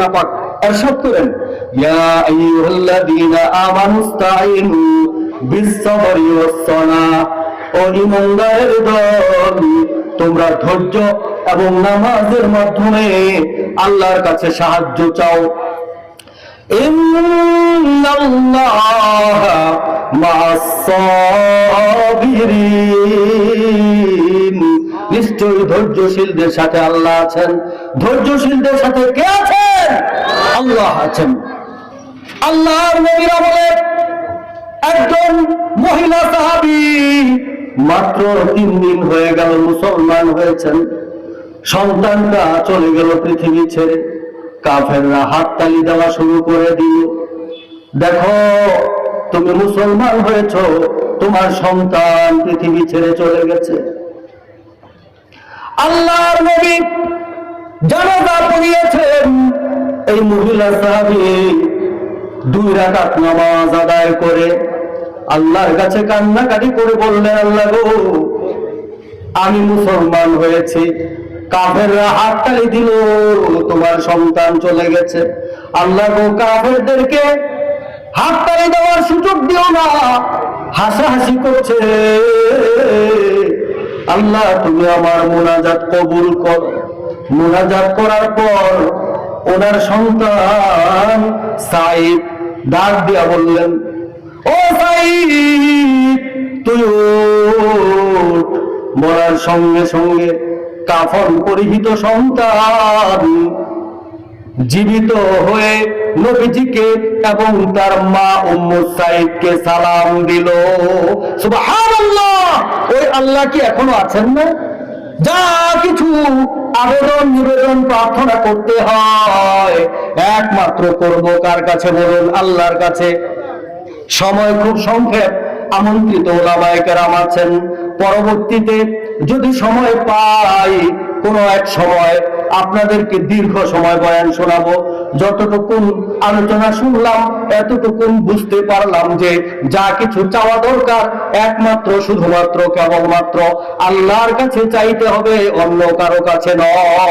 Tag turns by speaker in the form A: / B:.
A: আল্লাহ পাক ارشاد করেন ইয়া আইয়ুহাল্লাযীনা আমানুস্তাঈনু বিস-সাবরি ওয়াস-সালাহ ও ঈমানদারের দল তোমরা ধৈর্য এবং নামাজের মাধ্যমে আল্লাহর কাছে সাহায্য চাও ইন্নাল্লাহা মা'আস-সাবিরিন নিশ্চয়ই ধৈর্যশীলদের সাথে আল্লাহ আছেন ধৈর্যশীলদের সাথে কে আছেন আল্লাহ আছেন। আল্লাহর নবীরা বলে একজন মহিলা সাহাবী মাত্র তিন দিন হয়ে গেল মুসলমান হয়েছেন। সন্তানটা চলে গেল পৃথিবী ছেড়ে। কাফেররা হাততালি দেওয়া শুরু করে দিল। দেখো, তুমি মুসলমান হয়েছ, তোমার সন্তান পৃথিবী ছেড়ে চলে গেছে। আল্লাহর নবী জানাজা পড়িয়েছেন। মহিলা সাহাবী দুই রাকাত নামাজ আদায় করে আল্লাহর কাছে কান্নাকাটি করে বললেন, আল্লাহ গো, আমি মুসলমান হয়েছি, কাফেররা হাততালি দিল, তোমার সন্তান চলে গেছে। আল্লাহ গো, কাফেরদেরকে হাততালি দেওয়ার সুযোগ দিও না, হাসাহাসি করছে। আল্লাহ, তুমি আমার মোনাজাত কবুল কর। মোনাজাত করার পর ওনার সন্তান সাইদ ডাক দিয়া বললেন, ও সাইদ, তুই। মরার সঙ্গে সঙ্গে কাফন পরিহিত সন্তান জীবিত হয়ে নবীজিকে এবং তার মা উম্মু সাইদকে সালাম দিল। সুবহানাল্লাহ! ওই আল্লাহ কি এখনও আছেন না? যা কিছু আবেদন, নিবেদন, প্রার্থনা করতে হয়। একমাত্র করব কার কাছে বলুন? আল্লাহর কাছে। সময় খুব সংক্ষেপ। আমন্ত্রিত ওলামায়ে কেরাম আছেন। পরবর্তীতে যদি সময় পাই, কোনো এক সময় আপনাদেরকে দীর্ঘ সময় বয়ান শোনাবো। যতটুকুন আলোচনা শুনলাম, এতটুকুন বুঝতে পারলাম যে যা কিছু চাওয়া দরকার একমাত্র, শুধুমাত্র, কেবলমাত্র আল্লাহর কাছে চাইতে হবে, অন্য কারও কাছে নয়।